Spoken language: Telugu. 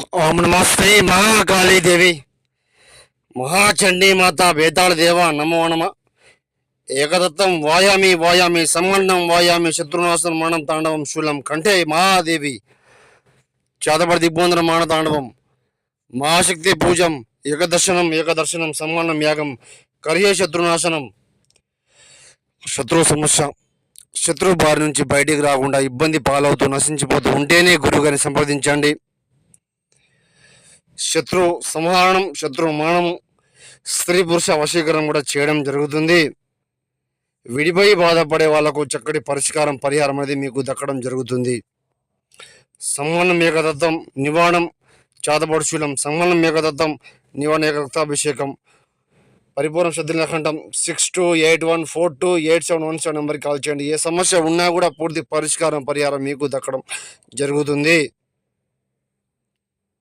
ఓం నమస్తే మహాకాళీదేవి మహాచండీ మాత బేతాళ దేవ నమో నమ. ఏకదత్తం వాయామి వాయామి సంబంధం వాయామి శత్రునాశనం మానం తాండవం శూలం కంఠే మహాదేవి. చేతపడి దిగ్బంధన మాన తాండవం. మహాశక్తి పూజం ఏకదర్శనం ఏకదర్శనం సమ్మన్నం యాగం కరియే శత్రునాశనం. శత్రు సమస్య. శత్రు బారి నుంచి బయటికి రాకుండా ఇబ్బంది పాలవుతూ నశించిపోతూ ఉంటేనే గురువుగారిని సంప్రదించండి. శత్రు సంహరణం శత్రు మానము స్త్రీ పురుష వశీకరణం కూడా చేయడం జరుగుతుంది. విడిపోయి బాధపడే వాళ్ళకు చక్కటి పరిష్కారం పరిహారం అనేది మీకు దక్కడం జరుగుతుంది. సంవనం ఏకదత్తం నివాణం చాతపడుశూలం సంవనం ఏకదత్తం నివాణ ఏకదత్తాభిషేకం పరిపూర్ణ శ్రద్ధలఖండం six two eight one four two eight seven one seven నెంబర్కి కాల్ చేయండి. ఏ సమస్య ఉన్నా కూడా పూర్తి పరిష్కారం పరిహారం మీకు దక్కడం జరుగుతుంది.